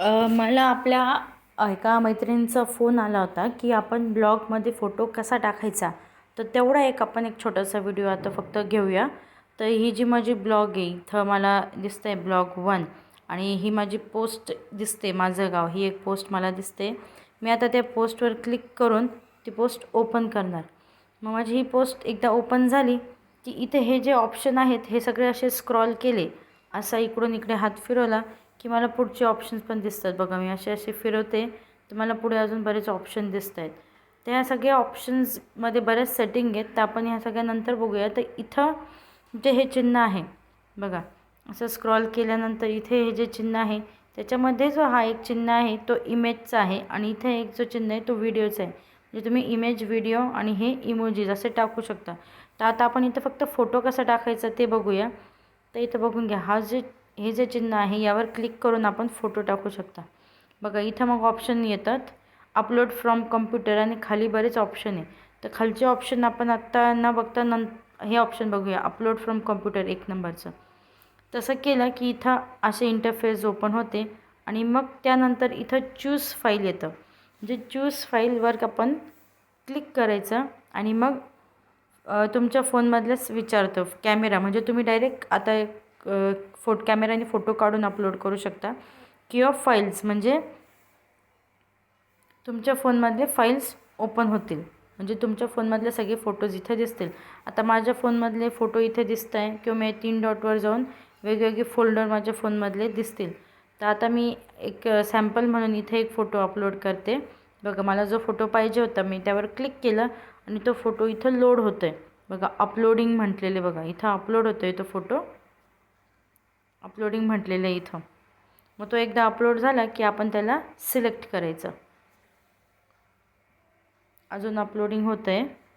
मला आपल्या एका मैत्रिणीचा फोन आला होता की आपण ब्लॉगमध्ये फोटो कसा टाकायचा? तर तेवढा एक आपण एक छोटासा व्हिडिओ आता फक्त घेऊया. तर ही जी माझी ब्लॉग आहे इथं मला दिसतं आहे ब्लॉग वन आणि ही माझी पोस्ट दिसते माझं गाव. ही एक पोस्ट मला दिसते. मी आता त्या पोस्टवर क्लिक करून ती पोस्ट ओपन करणार. मग माझी ही पोस्ट एकदा ओपन झाली की इथे हे जे ऑप्शन आहेत हे सगळे असे स्क्रॉल केले असा इकडून इकडे हात फिरवला की मला पुढचे ऑप्शन्स पण दिसतात बघा मी असे असे फिरवते तर मला पुढे अजून बरेच ऑप्शन दिसत आहेत तर ह्या सगळ्या ऑप्शन्समध्ये बऱ्याच सेटिंग आहेत तर आपण ह्या सगळ्या नंतर बघूया. तर इथं जे हे चिन्ह आहे बघा असं स्क्रॉल केल्यानंतर इथे हे जे चिन्ह आहे त्याच्यामध्ये जो हा एक चिन्ह आहे तो इमेजचा आहे. आणि इथे एक जो चिन्ह आहे तो व्हिडिओचा आहे. म्हणजे तुम्ही इमेज व्हिडिओ आणि हे इमोजीज असे टाकू शकता. तर आता आपण इथं फक्त फोटो कसा टाकायचा ते बघूया. तर इथं बघून घ्या हा जे हे जे चिन्ह आहे यावर क्लिक करून आपण फोटो टाकू शकता. बघा इथं मग ऑप्शन येतात. अपलोड फ्रॉम कम्प्युटर आणि खाली बरेच ऑप्शन आहे. तर खालचे ऑप्शन आपण आत्ता न बघता नं हे ऑप्शन बघूया. अपलोड फ्रॉम कम्प्युटर एक नंबरचं. तसं केलं की इथं असे इंटरफेस ओपन होते आणि मग त्यानंतर इथं चूज फाईल येतं. म्हणजे चूज फाईलवर आपण क्लिक करायचं आणि मग तुमच्या फोनमधलंच विचारतो. कॅमेरा म्हणजे तुम्ही डायरेक्ट आता एक फोट कॅमेराने फोटो काढून अपलोड करू शकता. किंवा फाईल्स म्हणजे तुमच्या फोनमधले फाईल्स ओपन होतील. म्हणजे तुमच्या फोनमधले सगळे फोटोज इथे दिसतील. आता माझ्या फोनमधले फोटो इथे दिसत आहे किंवा मी तीन डॉटवर जाऊन वेगवेगळे फोल्डर माझ्या फोनमधले दिसतील. तर आता मी एक सॅम्पल म्हणून इथे एक फोटो अपलोड करते. बघा मला जो फोटो पाहिजे होता मी त्यावर क्लिक केलं आणि तो फोटो इथं लोड होतो आहे बघा अपलोडिंग म्हटलेले बघा इथं अपलोड होतो आहे तो फोटो. अपलोडिंग म्हटलेलं आहे इथं. मग तो एकदा अपलोड झाला की आपण त्याला सिलेक्ट करायचं. अजून अपलोडिंग होतं आहे